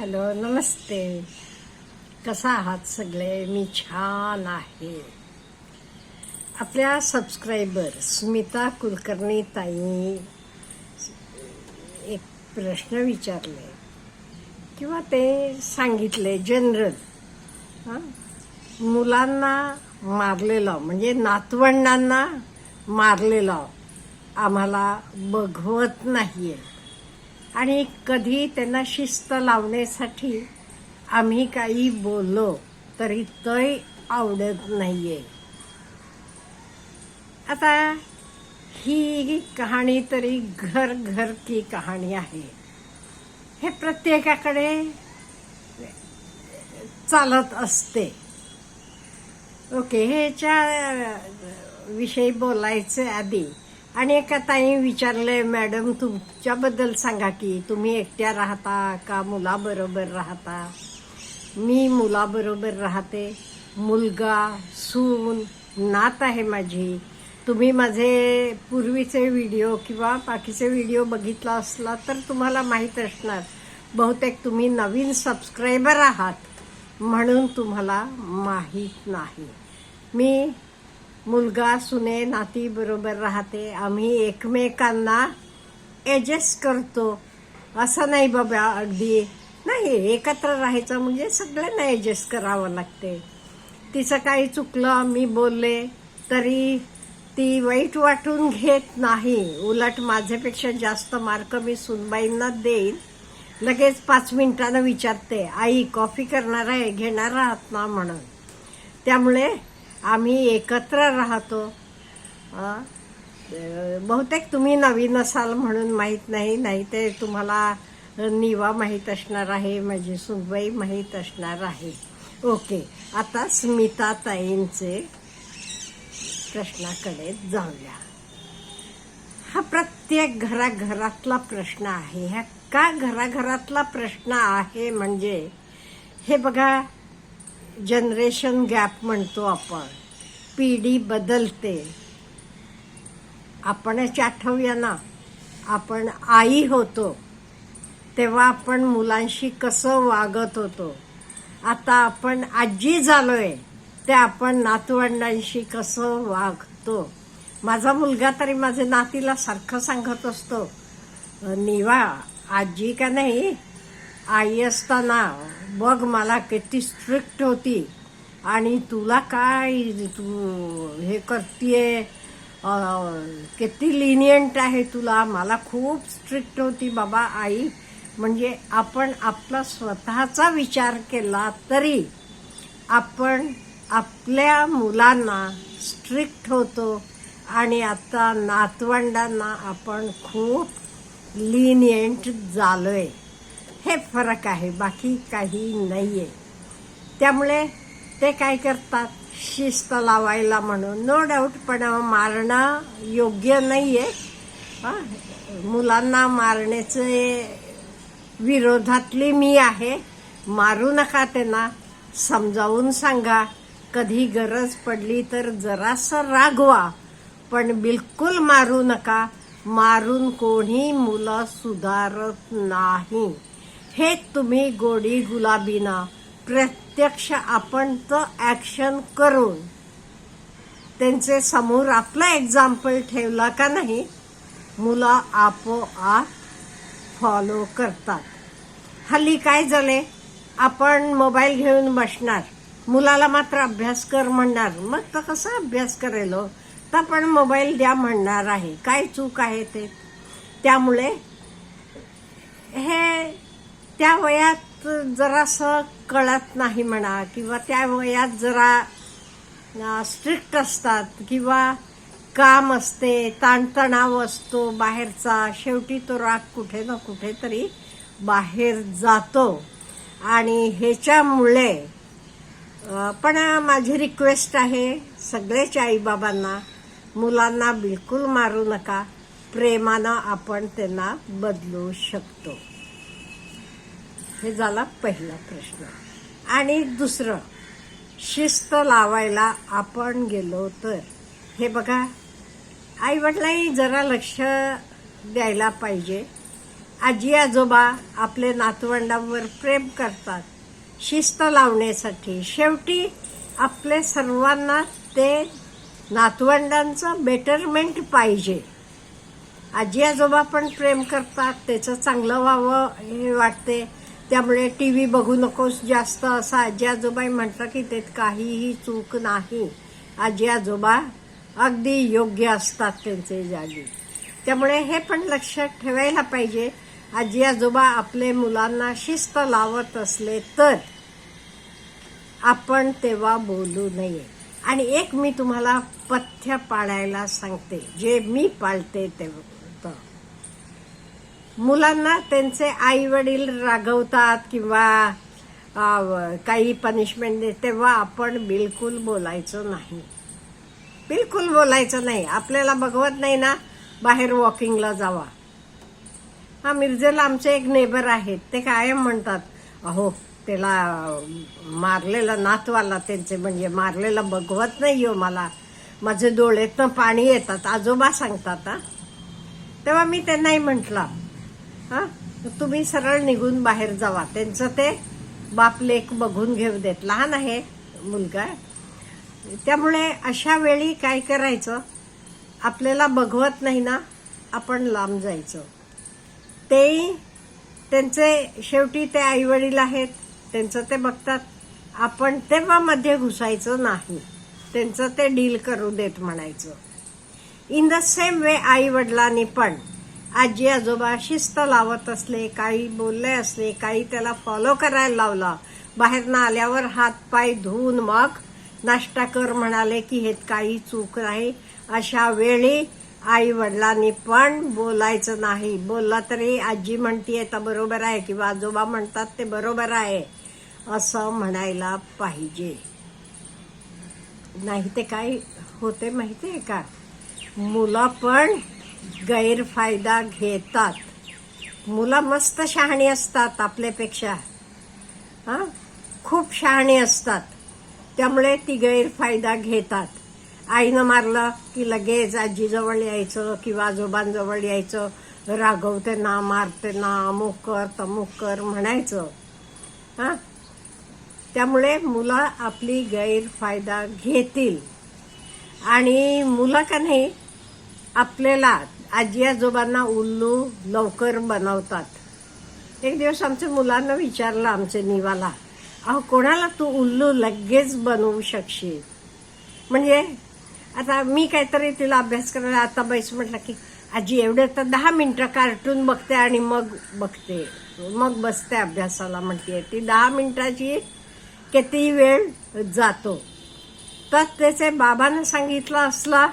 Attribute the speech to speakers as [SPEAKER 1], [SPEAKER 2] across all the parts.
[SPEAKER 1] Hello नमस्ते. कसा आहात सगळे? मी छान आहे. आपल्या सबस्क्रायबर स्मिता कुलकर्णी ताई एक प्रश्न विचारले. किंवा ते सांगितले जनरल हां? मुलांना मारलेलं म्हणजे नातवंडांना मारलेलं आम्हाला बघवत नाही आहे आणि कधी त्यांना शिस्त लावण्यासाठी आम्ही काही बोललो तरी तय आवडत नाहीये. आता ही कहाणी तरी घर घर की कहाणी आहे. हे प्रत्येकाकडे चालत असते. ओके ह्याच्या विषयी बोलायचे आधी आणि एका ताई विचारले मॅडम तुमच्याबद्दल सांगा की तुम्ही एकट्या राहता का? मुलाबरोबर राहता? मी मुलाबरोबर राहते. मुलगा सून नात आहे माझी. तुम्ही माझे पूर्वीचे व्हिडिओ किंवा बाकीचे व्हिडिओ बघितला असला तर तुम्हाला माहीत असणार. बहुतेक तुम्ही नवीन सबस्क्रायबर आहात म्हणून तुम्हाला माहीत नाही. मी मुलगा सुने नाती बरोबर राहते. आम्ही एकमेकांना ॲडजस्ट करतो. असं नाही बाबा अगदी. नाही एकत्र राहायचं म्हणजे सगळ्यांना ॲडजस्ट करावं लागते. तिचं काही चुकलं मी बोलले तरी ती वाईट वाटून घेत नाही. उलट माझ्यापेक्षा जास्त मार्क मी सुनबाईंना देईन. लगेच पाच मिनिटानं विचारते आई कॉफी करणार आहे? घेणार आहात ना? म्हणून. त्यामुळे आम्ही एकत्र राहतो. बहुतेक तुम्ही नवीन असाल म्हणून माहीत नाही नाही ते तुम्हाला निवा माहीत असणार आहे म्हणजे माझी सुनबाई माहीत असणार आहे. ओके आता स्मिता ताईंचे प्रश्नाकडे जाऊया. हा प्रत्येक घराघरातला प्रश्न आहे. ह्या का घराघरातला प्रश्न आहे म्हणजे हे बघा जनरेशन गॅप म्हणतो आपण. पिढी बदलते. आपणच आठवूया ना. आपण आई होतो. तेव्हा आपण मुलांशी कसं वागत होतो. आता आपण आजी झालोय. ते आपण नातवंडांशी कसं वागतो. माझा मुलगा तरी माझ्या नातीला सारखं सांगत असतो. निवा आजी का नाही? आई असताना बघ मला किती स्ट्रिक्ट होती. आणि तुला काय तू हे करतीये? किती लिनियंट आहे तुला? मला खूप स्ट्रिक्ट होती बाबा आई. म्हणजे आपण आपला स्वतःचा विचार केला तरी आपण आपल्या मुलांना स्ट्रिक्ट होतो. आणि आता नातवंडांना आपण खूप लिनियंट झालोय. हे फरक आहे बाकी काही नाही आहे त्यामुळे ते काय करतात? शिस्त लावायला म्हणून. नो डाऊट पण मारणं योग्य नाही आहे मुलांना मारण्याचे विरोधातली मी आहे. मारू नका त्यांना. समजावून सांगा. कधी गरज पडली तर जरासं रागवा. पण बिलकुल मारू नका. मारून कोणी मुलं सुधारत नाही. हे तुम्ही गोडी गुलाबीना प्रत्यक्ष आपण तर ऍक्शन करून त्यांचे समोर आपलं एक्झाम्पल ठेवला का नाही मुलं आपोआप फॉलो करतात. हल्ली काय झाले आपण मोबाईल घेऊन बसणार. मुलाला मात्र अभ्यास कर म्हणणार. मग तर कसा अभ्यास करेल हो? तर आपण मोबाईल द्या म्हणणार आहे. काय चूक आहे ते? त्यामुळे हे त्या वयात जरासं कळत नाही म्हणा किंवा त्या वयात जरा स्ट्रिक्ट असतात किंवा काम असते ताणतणाव असतो बाहेरचा शेवटी तो राग कुठे ना कुठेतरी बाहेर जातो. आणि ह्याच्यामुळे पण माझी रिक्वेस्ट आहे सगळेच आईबाबांना मुलांना बिलकुल मारू नका प्रेमानं आपण त्यांना बदलू शकतो. हे झाला पहिला प्रश्न. आणि दुसरं शिस्त लावायला आपण गेलो तर? हे बघा आई वडिलांनी जरा लक्ष द्यायला पाहिजे. आजी आजोबा आपले नातवंडांवर प्रेम करतात. शिस्त लावण्यासाठी शेवटी आपले सर्वांना ते नातवंडांचं बेटरमेंट पाहिजे. आजी आजोबा पण प्रेम करतात त्याचं चांगलं व्हावं हे वाटते. त्यामुळे टी व्ही बघू नकोस जास्त असं आजी आजोबाई म्हटलं की त्यात काहीही चूक नाही. आजी आजोबा अगदी योग्य असतात त्यांचे जागी. त्यामुळे हे पण लक्षात ठेवायला पाहिजे आजी आजोबा आपले मुलांना शिस्त लावत असले तर आपण तेव्हा बोलू नये. आणि एक मी तुम्हाला पथ्य पाळायला सांगते जे मी पाळते तेव्हा. मुलांना त्यांचे आई वडील रागवतात किंवा काही पनिशमेंट दे तेव्हा आपण बिलकुल बोलायचं नाही. बिलकुल बोलायचं नाही. आपल्याला बघवत नाही ना बाहेर वॉकिंगला जावा. हा मिर्जेला आमचे एक नेबर आहेत. ते कायम म्हणतात अहो त्याला मारलेला नातवाला त्यांचे म्हणजे मारलेला बघवत नाही हो मला. माझे डोळ्यातनं पाणी येतात. आजोबा सांगतात हा. तेव्हा मी त्यांनाही म्हटलं हा? तुम्ही सरळ निघून बाहेर जावा. त्यांचं ते बाप लेख बघून घेऊ देत. लहान आहे मुलगा. त्यामुळे अशा वेळी काय करायचं? आपल्याला बघवत नाही ना आपण लांब जायचं. ते त्यांचे शेवटी ते आईवडील आहेत. त्यांचं ते बघतात. आपण तेव्हा मध्ये घुसायचं नाही. त्यांचं ते डील करू देत म्हणायचं. इन द सेम वे आई वडिलांनी पण आजी आजोबा शिस्त लावत असले काही बोलले असले काही त्याला फॉलो करायला लावला. बाहेरनं आल्यावर हात पाय धुवून मग नाश्ता कर म्हणाले की हे काही चूक नाही. अशा वेळी आई वडिलांनी पण बोलायचं नाही. बोलला तरी आजी म्हणतीये तर बरोबर आहे. किंवा आजोबा म्हणतात ते बरोबर आहे. असं म्हणायला पाहिजे. नाही ते काय होते माहिती आहे का? मुलं पण गैरफायदा घेतात. मुलं मस्त शहाणी असतात आपल्यापेक्षा. हां? खूप शहाणी असतात. त्यामुळे ती गैरफायदा घेतात. आईनं मारलं की लगेच आजीजवळ यायचं किंवा आजोबांजवळ यायचं. रागवते ना मारते ना अमुक कर तमुक कर म्हणायचं. हां? त्यामुळे मुलं आपली गैरफायदा घेतील. आणि मुलं का नाही आपल्याला आजी आजोबांना उल्लू लवकर बनवतात. एक दिवस आमच्या मुलांना विचारलं आमच्या निवाला अहो कोणाला तू उल्लू लगेच बनवू शकशील? म्हणजे आता मी काहीतरी तिला अभ्यास करायला आता बैस म्हटलं की आजी एवढे तर दहा मिनटं कार्टून बघते आणि मग बघते. मग बसते अभ्यासाला म्हणते ती दहा मिनटाची किती वेळ जातो. तर त्याचे बाबानं सांगितलं असला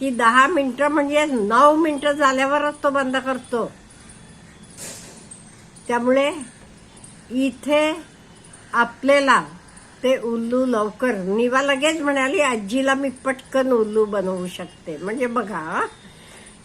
[SPEAKER 1] की दहा मिनिटं म्हणजे नऊ मिनिटं झाल्यावरच तो बंद करतो. त्यामुळे इथे आपल्याला ते उल्लू लवकर निवा लगेच म्हणाली आजीला मी पटकन उल्लू बनवू शकते. म्हणजे बघा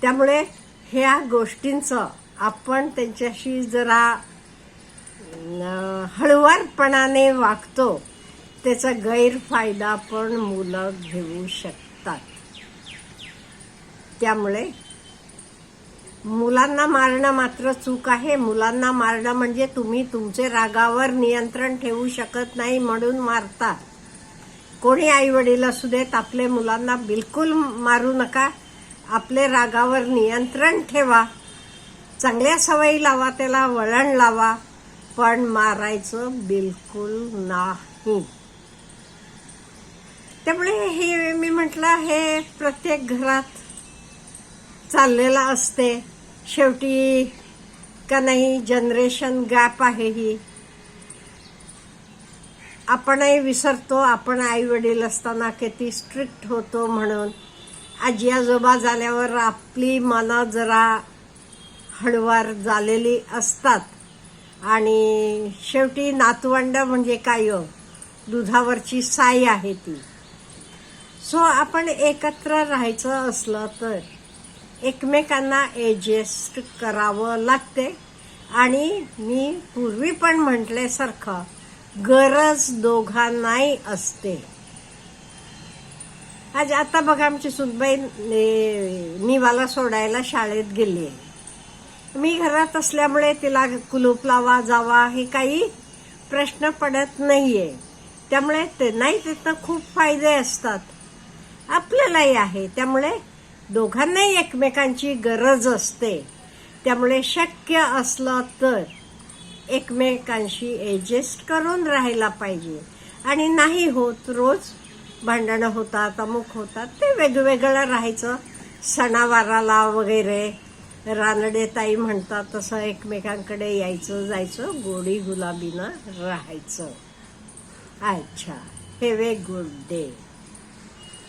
[SPEAKER 1] त्यामुळे ह्या गोष्टींचं आपण त्यांच्याशी जरा हळुवारपणाने वागतो. त्याचा गैरफायदा पण मुलं घेऊ शकतात. त्यामुळे मुलांना मारणं मात्र चूक आहे. मुलांना मारणं म्हणजे तुम्ही तुमचे रागावर नियंत्रण ठेवू शकत नाही म्हणून मारता. कोणी आई वडील असू देत आपल्या मुलांना बिलकुल मारू नका. आपले रागावर नियंत्रण ठेवा. चांगल्या सवयी लावा त्याला वळण लावा. पण मारायचं बिलकुल नाही. त्यामुळे हे मी म्हटलं हे प्रत्येक घरात चाललेला असते. शेवटी का नाही जनरेशन गॅप आहे ही. आपणही विसरतो आपण आई वडील असताना किती स्ट्रिक्ट होतो म्हणून. आजी आजोबा झाल्यावर आपली मनं जरा हळवार झालेली असतात. आणि शेवटी नातवंड म्हणजे काय हो? दुधावरची साई आहे ती. सो आपण एकत्र राहायचं असलं तर एकमेकांना ॲडजस्ट करावं लागते. आणि मी पूर्वी पण म्हटल्यासारखं गरज दोघांनाही असते. आज आता बघा आमची सुनबाई निवाला सोडायला शाळेत गेली. मी घरात असल्यामुळे तिला कुलूप लावा जावा हे काही प्रश्न पडत नाहीये. त्यामुळे ते नाही तिथं खूप फायदे असतात. आपल्यालाही आहे. त्यामुळे दोघांनाही एकमेकांची गरज असते. त्यामुळे शक्य असलं तर एकमेकांशी ॲडजस्ट करून राहायला पाहिजे. आणि नाही होत रोज भांडणं होतात अमुक होतात ते वेगवेगळं राहायचं. सणावाराला वगैरे रानडे ताई म्हणतात तसं एकमेकांकडे यायचं जायचं गोडी गुलाबीनं राहायचं. अच्छा हॅव ए गुड डे.